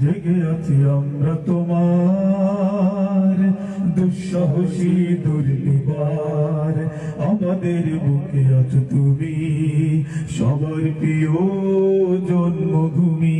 জেগে আছি আমরা তোমার দুঃসাহসী দুর্নিবার। আমাদের বুকে আছো তুমি সবার প্রিয় জন্মভূমি।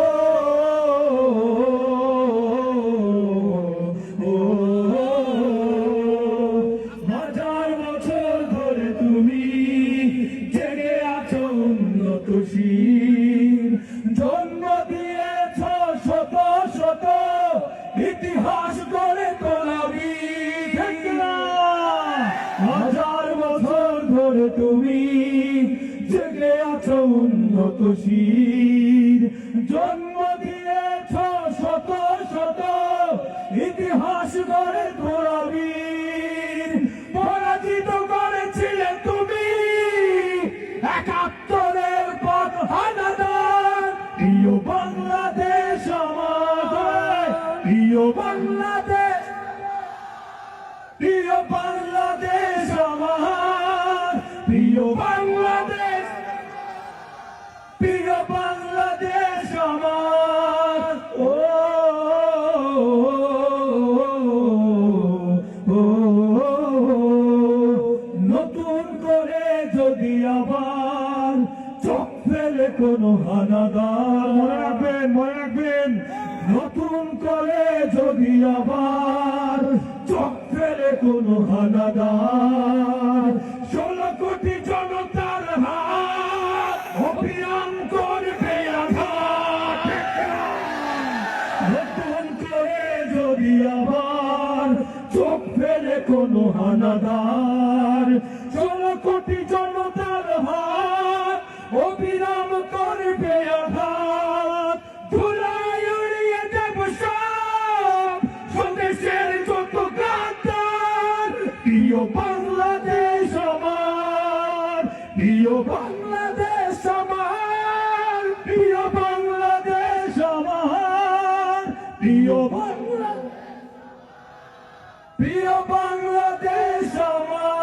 হাজার বছর ধরে তুমি জেগে আছো উন্নতশীল জন্ম দিয়েছ শত শত ইতিহাস গড়ে তোলাবি পরাজিত করেছিলে তুমি একাত্তরের পথ হানাদার। প্রিয় বাংলাদেশ আমার প্রিয় বাংলাদেশ প্রিয় বাংলাদেশ। প্রিয় ও নতুন করে যদি কোনো হানাদার মনে মনে নতুন করে যদি আবার চোখ ফেলে কোনো হানাদার ষোলো কোটি জনতার হাত অভিযান যদি আবার চোখ ফেলে কোনো হানাদার, ষোলো কোটি জনতার হাত অবিরাম করবে আঘাত। ধুলাই উড়িয়ে প্রিয় বাংলাদেশ আমার, প্রিয় বাংলাদেশ আমার, প্রিয় বাংলাদেশ আমার, প্রিয় বাংলা প্রিয় বাংলাদেশ আমার।